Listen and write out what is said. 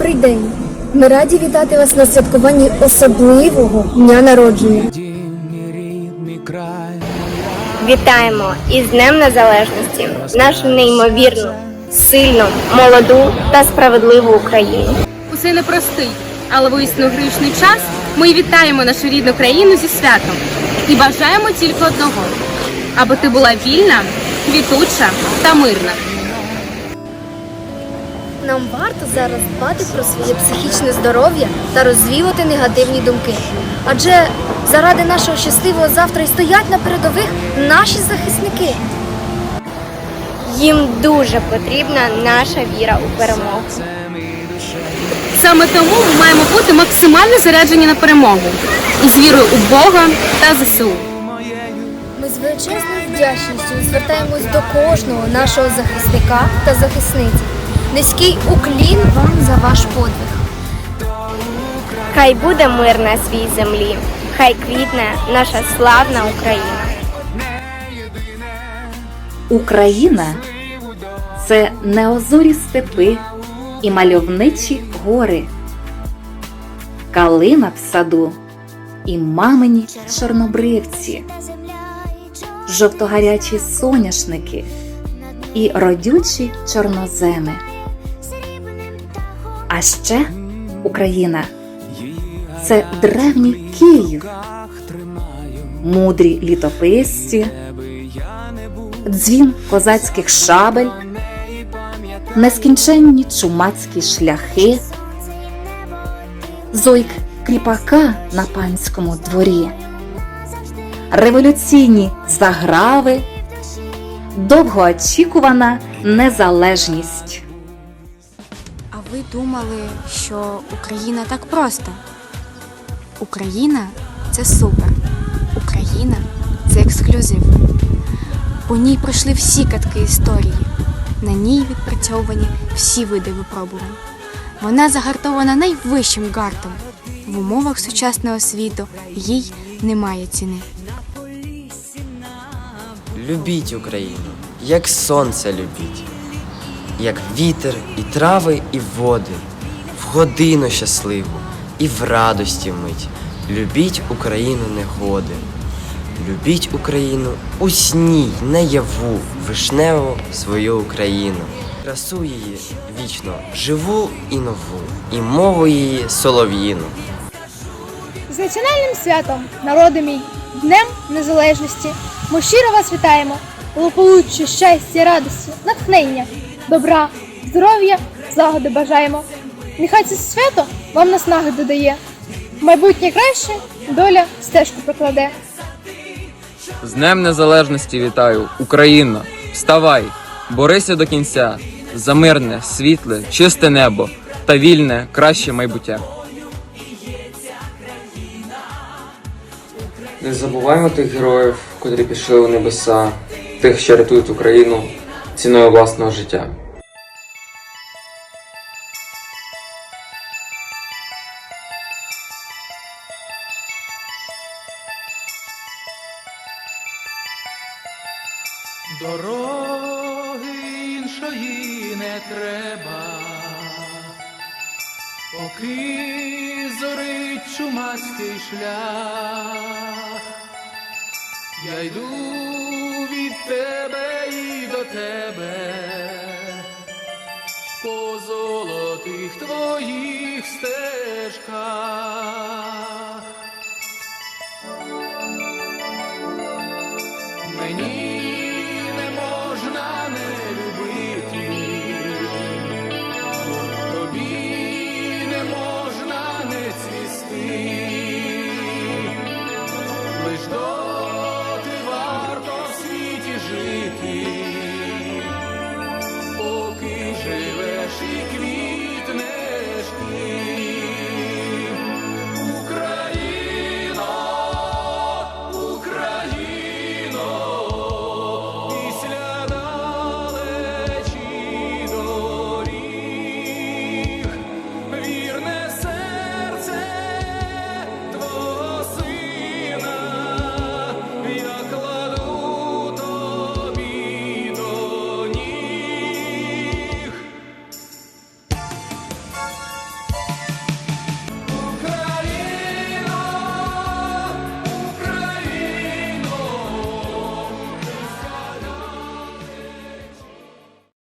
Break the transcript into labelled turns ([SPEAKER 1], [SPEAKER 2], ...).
[SPEAKER 1] Добрий день! Ми раді вітати вас на святкуванні особливого дня народження.
[SPEAKER 2] Вітаємо із Днем Незалежності нашу неймовірну, сильну, молоду та справедливу Україну.
[SPEAKER 3] У цей непростий, але воїсно грішний час ми вітаємо нашу рідну країну зі святом і бажаємо тільки одного, аби ти була вільна, квітуча та мирна.
[SPEAKER 1] Нам варто зараз дбати про своє психічне здоров'я та розвіювати негативні думки. Адже заради нашого щасливого завтра і стоять на передових наші захисники.
[SPEAKER 2] Їм дуже потрібна наша віра у перемогу.
[SPEAKER 3] Саме тому ми маємо бути максимально заряджені на перемогу із вірою у Бога та ЗСУ.
[SPEAKER 1] Ми з величезною вдячністю звертаємось до кожного нашого захисника та захисниці. Низький уклін вам за ваш подвиг.
[SPEAKER 2] Хай буде мир на свій землі, хай квітне наша славна Україна.
[SPEAKER 4] Україна це неозорі степи і мальовничі гори, калина в саду і мамині чорнобривці, жовтогарячі соняшники і родючі чорноземи. А ще Україна. Це древній Київ, мудрі літописці, дзвін козацьких шабель, нескінченні чумацькі шляхи, зойк кріпака на панському дворі, революційні заграви, довгоочікувана незалежність.
[SPEAKER 5] Ви думали, що Україна так просто? Україна це супер. Україна це ексклюзив. У ній пройшли всі катки історії. На ній відпрацьовані всі види випробувань. Вона загартована найвищим гартом. В умовах сучасного світу їй немає ціни.
[SPEAKER 6] Любіть Україну, як сонце любіть, як вітер, і трави, і води, в годину щасливу і в радості мить. Любіть Україну негоди. Любіть Україну у сні, наяву, вишневу свою Україну. Красу її вічно живу і нову, і мову її солов'їну.
[SPEAKER 7] З національним святом, народи мій, Днем Незалежності. Ми щиро вас вітаємо. Благополуччя, щастя, радості, натхнення, добра, здоров'я, злагоди бажаємо. Нехай це свято вам наснаги додає. Майбутнє краще доля стежку прокладе.
[SPEAKER 8] З Днем Незалежності вітаю, Україно! Вставай, борися до кінця за мирне, світле, чисте небо та вільне, краще майбуття.
[SPEAKER 9] Не забуваємо тих героїв, котрі пішли у небеса, тих, що рятують Україну ціною власного життя.
[SPEAKER 10] дороги іншої не треба, поки зорить чумацький шлях, я йду тебе і до тебе, по золотих твоїх стежках.